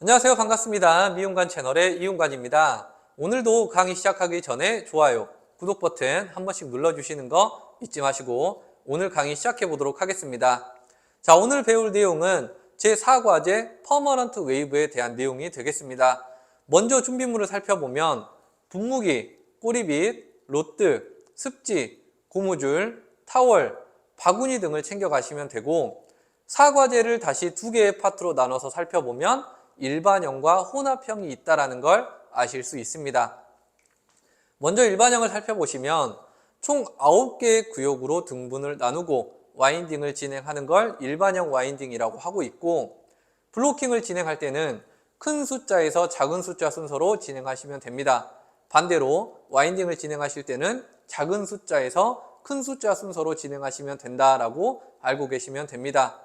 안녕하세요. 반갑습니다. 미용관 채널의 이용관입니다. 오늘도 강의 시작하기 전에 좋아요, 구독 버튼 한 번씩 눌러주시는 거 잊지 마시고 오늘 강의 시작해 보도록 하겠습니다. 자, 오늘 배울 내용은 제4과제 퍼머넌트 웨이브에 대한 내용이 되겠습니다. 먼저 준비물을 살펴보면 분무기, 꼬리빗, 로트, 습지, 고무줄, 타월, 바구니 등을 챙겨가시면 되고 사과제를 다시 두 개의 파트로 나눠서 살펴보면 일반형과 혼합형이 있다는 걸 아실 수 있습니다. 먼저 일반형을 살펴보시면 총 9개의 구역으로 등분을 나누고 와인딩을 진행하는 걸 일반형 와인딩이라고 하고 있고 블로킹을 진행할 때는 큰 숫자에서 작은 숫자 순서로 진행하시면 됩니다. 반대로 와인딩을 진행하실 때는 작은 숫자에서 큰 숫자 순서로 진행하시면 된다라고 알고 계시면 됩니다.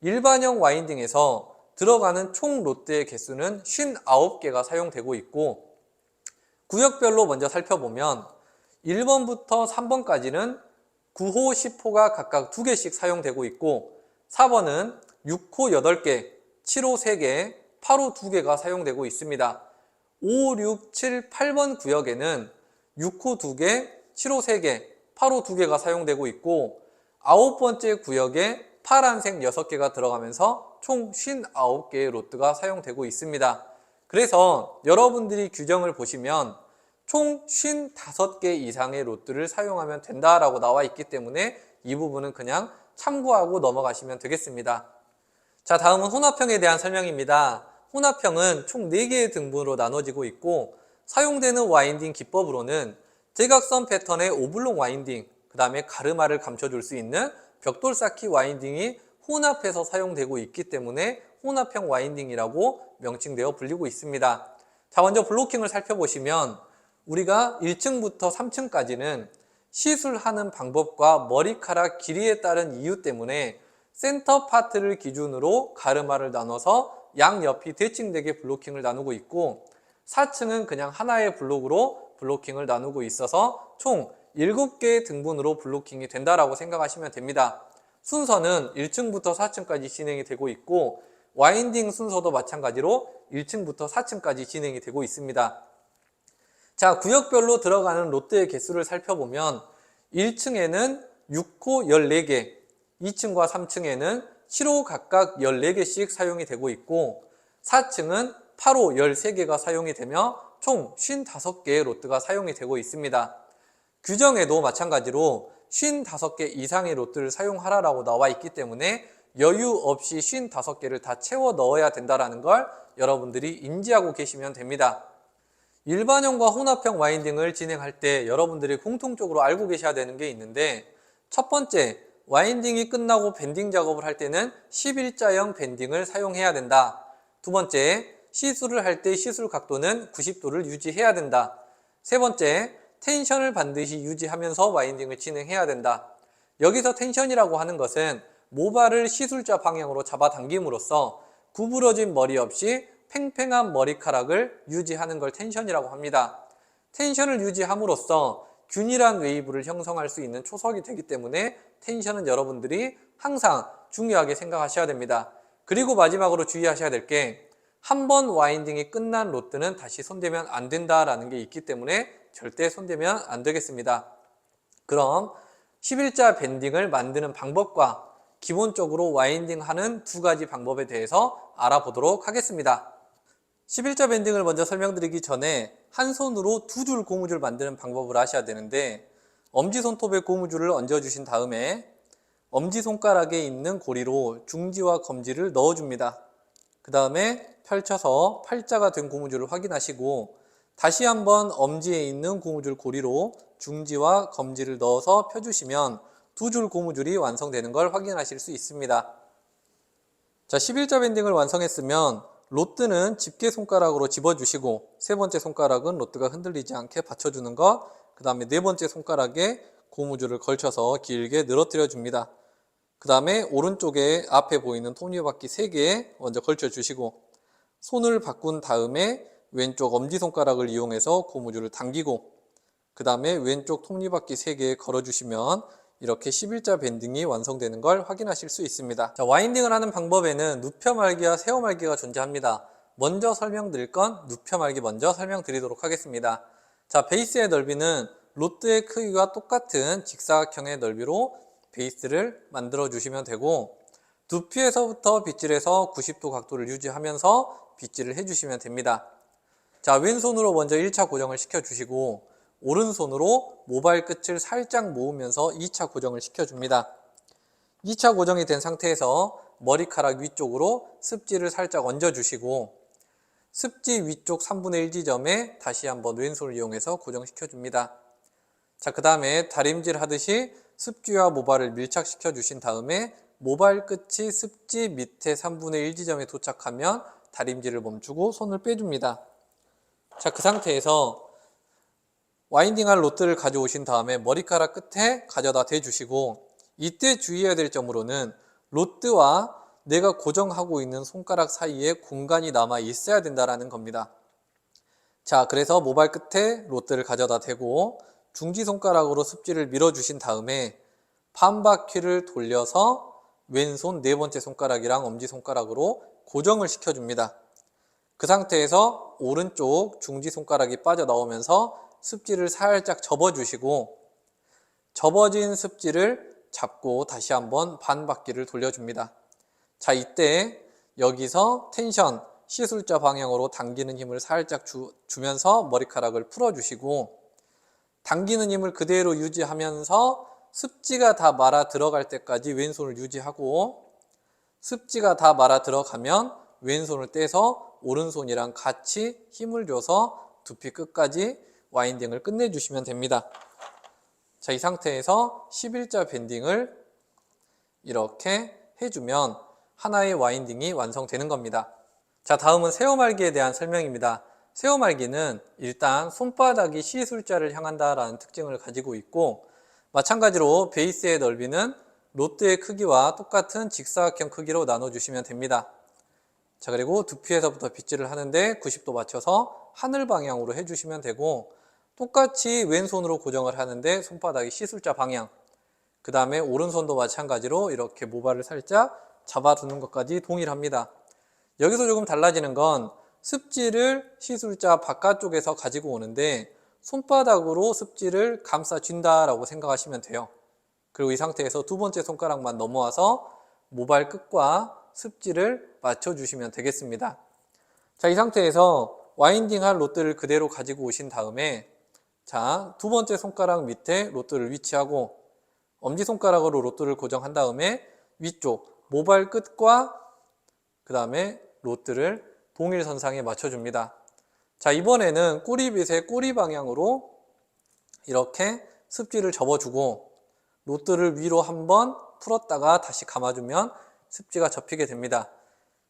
일반형 와인딩에서 들어가는 총 롯데의 개수는 59개가 사용되고 있고 구역별로 먼저 살펴보면 1번부터 3번까지는 9호, 10호가 각각 2개씩 사용되고 있고 4번은 6호 8개, 7호 3개, 8호 2개가 사용되고 있습니다. 5, 6, 7, 8번 구역에는 6호 2개, 7호 3개, 8호 2개가 사용되고 있고 아홉 번째 구역에 파란색 6개가 들어가면서 총 59개의 로트가 사용되고 있습니다. 그래서 여러분들이 규정을 보시면 총 55개 이상의 로트를 사용하면 된다라고 나와 있기 때문에 이 부분은 그냥 참고하고 넘어가시면 되겠습니다. 자, 다음은 혼합형에 대한 설명입니다. 혼합형은 총 4개의 등분으로 나눠지고 있고 사용되는 와인딩 기법으로는 대각선 패턴의 오블롱 와인딩, 그 다음에 가르마를 감춰줄 수 있는 벽돌 쌓기 와인딩이 혼합해서 사용되고 있기 때문에 혼합형 와인딩이라고 명칭되어 불리고 있습니다. 자, 먼저 블로킹을 살펴보시면 우리가 1층부터 3층까지는 시술하는 방법과 머리카락 길이에 따른 이유 때문에 센터 파트를 기준으로 가르마를 나눠서 양옆이 대칭되게 블로킹을 나누고 있고 4층은 그냥 하나의 블록으로 블로킹을 나누고 있어서 총 7개의 등분으로 블로킹이 된다라고 생각하시면 됩니다. 순서는 1층부터 4층까지 진행이 되고 있고 와인딩 순서도 마찬가지로 1층부터 4층까지 진행이 되고 있습니다. 자, 구역별로 들어가는 롯데의 개수를 살펴보면 1층에는 6호 14개, 2층과 3층에는 7호 각각 14개씩 사용이 되고 있고 4층은 8호 13개가 사용이 되며 총 55개의 로트가 사용이 되고 있습니다. 규정에도 마찬가지로 55개 이상의 로트를 사용하라라고 나와 있기 때문에 여유 없이 55개를 다 채워 넣어야 된다는 걸 여러분들이 인지하고 계시면 됩니다. 일반형과 혼합형 와인딩을 진행할 때 여러분들이 공통적으로 알고 계셔야 되는 게 있는데 첫 번째, 와인딩이 끝나고 밴딩 작업을 할 때는 11자형 밴딩을 사용해야 된다. 두 번째, 시술을 할 때 시술 각도는 90도를 유지해야 된다. 세 번째, 텐션을 반드시 유지하면서 와인딩을 진행해야 된다. 여기서 텐션이라고 하는 것은 모발을 시술자 방향으로 잡아당김으로써 구부러진 머리 없이 팽팽한 머리카락을 유지하는 걸 텐션이라고 합니다. 텐션을 유지함으로써 균일한 웨이브를 형성할 수 있는 초석이 되기 때문에 텐션은 여러분들이 항상 중요하게 생각하셔야 됩니다. 그리고 마지막으로 주의하셔야 될 게 한 번 와인딩이 끝난 로트는 다시 손대면 안 된다라는 게 있기 때문에 절대 손대면 안 되겠습니다. 그럼 11자 밴딩을 만드는 방법과 기본적으로 와인딩 하는 두 가지 방법에 대해서 알아보도록 하겠습니다. 11자 밴딩을 먼저 설명드리기 전에 한 손으로 두 줄 고무줄 만드는 방법을 아셔야 되는데 엄지손톱에 고무줄을 얹어주신 다음에 엄지손가락에 있는 고리로 중지와 검지를 넣어줍니다. 그 다음에 펼쳐서 팔자가 된 고무줄을 확인하시고 다시 한번 엄지에 있는 고무줄 고리로 중지와 검지를 넣어서 펴주시면 두 줄 고무줄이 완성되는 걸 확인하실 수 있습니다. 자, 11자 밴딩을 완성했으면 로트는 집게 손가락으로 집어주시고 세 번째 손가락은 로트가 흔들리지 않게 받쳐주는 것, 그 다음에 네 번째 손가락에 고무줄을 걸쳐서 길게 늘어뜨려 줍니다. 그 다음에 오른쪽에 앞에 보이는 톱니바퀴 3개 먼저 걸쳐 주시고 손을 바꾼 다음에 왼쪽 엄지손가락을 이용해서 고무줄을 당기고 그 다음에 왼쪽 톱니바퀴 3개 걸어주시면 이렇게 11자 밴딩이 완성되는 걸 확인하실 수 있습니다. 자, 와인딩을 하는 방법에는 눕혀 말기와 세워 말기가 존재합니다. 먼저 설명드릴 건 눕혀 말기 먼저 설명드리도록 하겠습니다. 자, 베이스의 넓이는 로트의 크기와 똑같은 직사각형의 넓이로 베이스를 만들어 주시면 되고 두피에서부터 빗질해서 90도 각도를 유지하면서 빗질을 해주시면 됩니다. 자, 왼손으로 먼저 1차 고정을 시켜주시고 오른손으로 모발 끝을 살짝 모으면서 2차 고정을 시켜줍니다. 2차 고정이 된 상태에서 머리카락 위쪽으로 습지를 살짝 얹어주시고 습지 위쪽 3분의 1 지점에 다시 한번 왼손을 이용해서 고정시켜줍니다. 자, 그 다음에 다림질 하듯이 습지와 모발을 밀착시켜 주신 다음에 모발 끝이 습지 밑에 3분의 1 지점에 도착하면 다림질을 멈추고 손을 빼줍니다. 자, 그 상태에서 와인딩할 로트를 가져오신 다음에 머리카락 끝에 가져다 대주시고 이때 주의해야 될 점으로는 로트와 내가 고정하고 있는 손가락 사이에 공간이 남아 있어야 된다라는 겁니다. 자, 그래서 모발 끝에 로트를 가져다 대고 중지 손가락으로 습지를 밀어주신 다음에 반 바퀴를 돌려서 왼손 네 번째 손가락이랑 엄지 손가락으로 고정을 시켜줍니다. 그 상태에서 오른쪽 중지 손가락이 빠져나오면서 습지를 살짝 접어주시고 접어진 습지를 잡고 다시 한번 반 바퀴를 돌려줍니다. 자, 이때 여기서 텐션, 시술자 방향으로 당기는 힘을 살짝 주, 주면서 머리카락을 풀어주시고 당기는 힘을 그대로 유지하면서 습지가 다 말아 들어갈 때까지 왼손을 유지하고 습지가 다 말아 들어가면 왼손을 떼서 오른손이랑 같이 힘을 줘서 두피 끝까지 와인딩을 끝내주시면 됩니다. 자, 이 상태에서 11자 밴딩을 이렇게 해주면 하나의 와인딩이 완성되는 겁니다. 자, 다음은 세워말기에 대한 설명입니다. 세워말기는 일단 손바닥이 시술자를 향한다라는 특징을 가지고 있고 마찬가지로 베이스의 넓이는 로트의 크기와 똑같은 직사각형 크기로 나눠주시면 됩니다. 자, 그리고 두피에서부터 빗질을 하는데 90도 맞춰서 하늘 방향으로 해주시면 되고 똑같이 왼손으로 고정을 하는데 손바닥이 시술자 방향 그 다음에 오른손도 마찬가지로 이렇게 모발을 살짝 잡아두는 것까지 동일합니다. 여기서 조금 달라지는 건 습지를 시술자 바깥쪽에서 가지고 오는데 손바닥으로 습지를 감싸준다 라고 생각하시면 돼요. 그리고 이 상태에서 두 번째 손가락만 넘어와서 모발 끝과 습지를 맞춰주시면 되겠습니다. 자, 이 상태에서 와인딩 할 로트를 그대로 가지고 오신 다음에 자, 두 번째 손가락 밑에 로트를 위치하고 엄지손가락으로 로트를 고정한 다음에 위쪽 모발 끝과 그 다음에 로트를 동일 선상에 맞춰줍니다. 자, 이번에는 꼬리빗의 꼬리 방향으로 이렇게 습지를 접어주고 로트를 위로 한번 풀었다가 다시 감아주면 습지가 접히게 됩니다.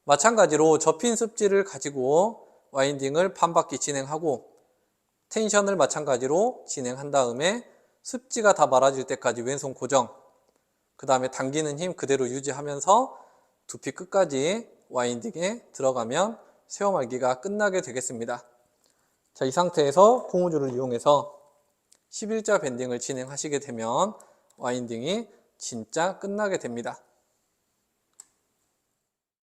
마찬가지로 접힌 습지를 가지고 와인딩을 반 바퀴 진행하고 텐션을 마찬가지로 진행한 다음에 습지가 다 말아질 때까지 왼손 고정 그 다음에 당기는 힘 그대로 유지하면서 두피 끝까지 와인딩에 들어가면 세워말기가 끝나게 되겠습니다. 자, 이 상태에서 고무줄을 이용해서 11자 밴딩을 진행하시게 되면 와인딩이 진짜 끝나게 됩니다.